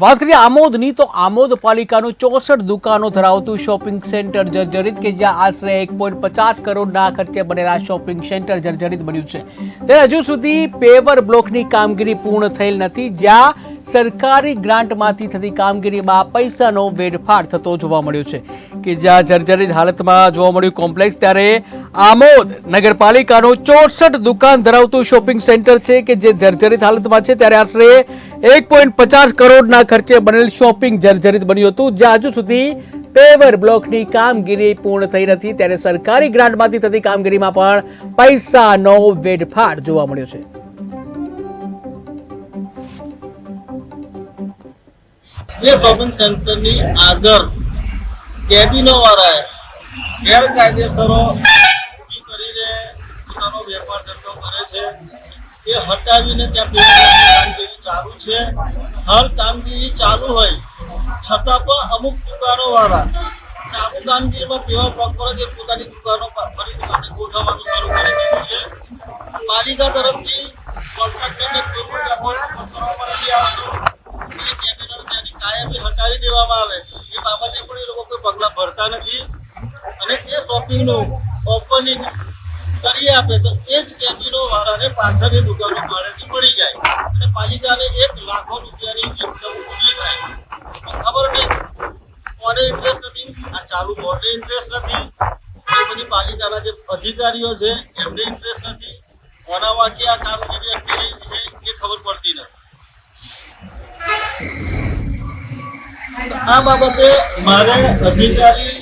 વાત કરીએ આમોદની, તો આમોદ પાલિકાનું ચોસઠ દુકાનો ધરાવતું શોપિંગ સેન્ટર જર્જરિત કે જ્યાં આશરે એક પોઈન્ટ પચાસ કરોડના ખર્ચે બનેલા શોપિંગ સેન્ટર જર્જરિત બન્યું છે. ત્યારે હજુ સુધી પેવર બ્લોકની કામગીરી પૂર્ણ થયેલ નથી, જ્યાં સરકારી ગ્રાન્ટમાંથી થતી કામગીરીમાં પૈસાનો વેડફાટ થતો જોવા મળ્યો છે. કે જ્યાં જર્જરિત હાલતમાં જોવા મળ્યું કોમ્પ્લેક્સ, ત્યારે આમોદ નગરપાલિકાનું ચોસઠ દુકાન ધરાવતું શોપિંગ સેન્ટર છે કે જે જર્જરિત હાલતમાં છે. ત્યારે આશરે એક પોઈન્ટ પચાસ કરોડના ખર્ચે બનેલ શોપિંગ જર્જરિત બન્યું હતું. જ્યાં હજુ સુધી પેવર બ્લોકની કામગીરી પૂર્ણ થઈ નથી. ત્યારે સરકારી ગ્રાન્ટમાંથી થતી કામગીરીમાં પણ પૈસાનો વેડફાટ જોવા મળ્યો છે. એ શોપિંગ સેન્ટરની આગળ કેબિનો વાળાએ ગેરકાયદેસરો ઊભી કરીને પોતાનો વેપાર ધંધો કરે છે. એ હટાવીને ત્યાં કામગીરી ચાલુ છે. હાલ કામગીરી ચાલુ હોય છતાં પણ અમુક દુકાનો વાળા ચાલુ કામગીરીમાં પીવા પગ પર પોતાની દુકાનો પર ફરીથી પાછી ગોઠવવાનું શરૂ કરી દીધું છે. પાલિકા તરફથી કોન્ટ્રાક્ટરને પગલાં ભરતા નથી. અને એ શોપિંગનું ઓપનિંગ કરી આપે તો એ જ કેબિનો વાળાને પાછળની દુકાનો ભાડેથી મળી જાય. અને પાલિકાને એક લાખો રૂપિયાની ઇન્કમ ઊભી થાય. ખબર નહીં. કોને ઇન્ટરેસ્ટ નથી? આ ચાલુ બોર્ડને ઇન્ટરેસ્ટ નથી. એ પછી પાલિકાના જે અધિકારીઓ છે, એમને ઇન્ટરેસ્ટ નથી. કોના વાંકે આ કામગીરી આ બાબતે મારે અધિકારી